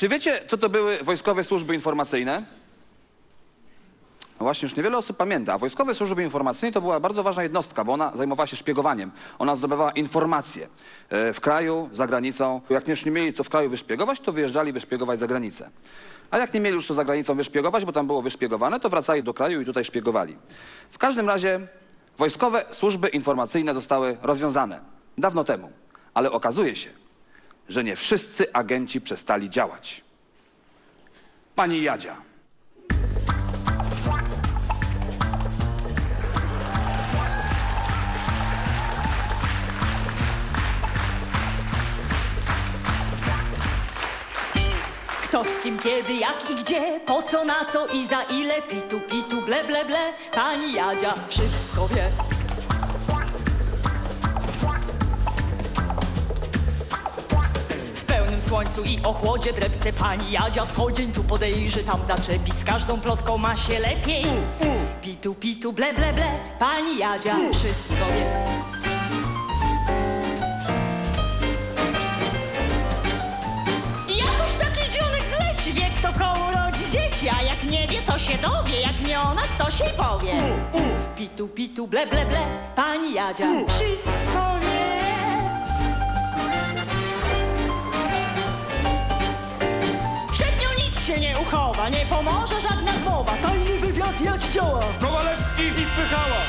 Czy wiecie, co to były wojskowe służby informacyjne? No właśnie, już niewiele osób pamięta. Wojskowe Służby Informacyjne to była bardzo ważna jednostka, bo ona zajmowała się szpiegowaniem. Ona zdobywała informacje e, w kraju, za granicą. Jak już nie mieli co w kraju wyszpiegować, to wyjeżdżali wyszpiegować za granicę. A jak nie mieli już co za granicą wyszpiegować, bo tam było wyszpiegowane, to wracali do kraju i tutaj szpiegowali. W każdym razie Wojskowe Służby Informacyjne zostały rozwiązane dawno temu. Ale okazuje się, że nie wszyscy agenci przestali działać. Pani Jadzia. Kto z kim, kiedy, jak i gdzie, po co, na co i za ile, pitu, pitu, ble, ble, ble, pani Jadzia wszystko wie. Słońcu i ochłodzie drepce pani Jadzia co dzień tu podejrzy, tam zaczepi, z każdą plotką ma się lepiej. Pitu, pitu, ble, ble, ble, pani Jadzia wszystko wie. I Jakoś taki dzionek zleci, wie kto koło rodzi dzieci, a jak nie wie, to się dowie, jak nie ona, kto się powie. Pitu, pitu, ble, ble, ble, pani Jadzia wszystko wie. Się nie pomoże żadna zmowa, tajny wywiad jadź działa. Kowalewski i spychała.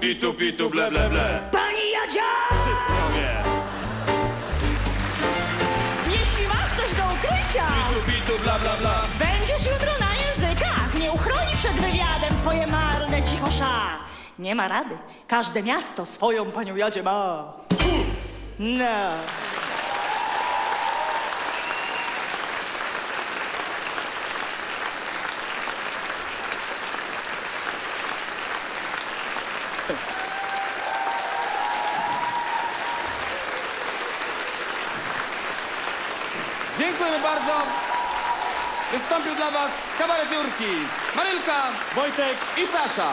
Pitu, pitu, ble, ble, ble. Pani Jadzia! Wszystko wie. Jeśli masz coś do ukrycia, Pitu, pitu, bla, bla, bla. Będziesz jutro na językach, nie uchroni przed wywiadem twoje marne cichosza. Nie ma rady, każde miasto swoją panią Jadzie ma. No. Dziękujemy bardzo. Wystąpił dla was kawaleciurki Marylka, Wojtek i Sasza.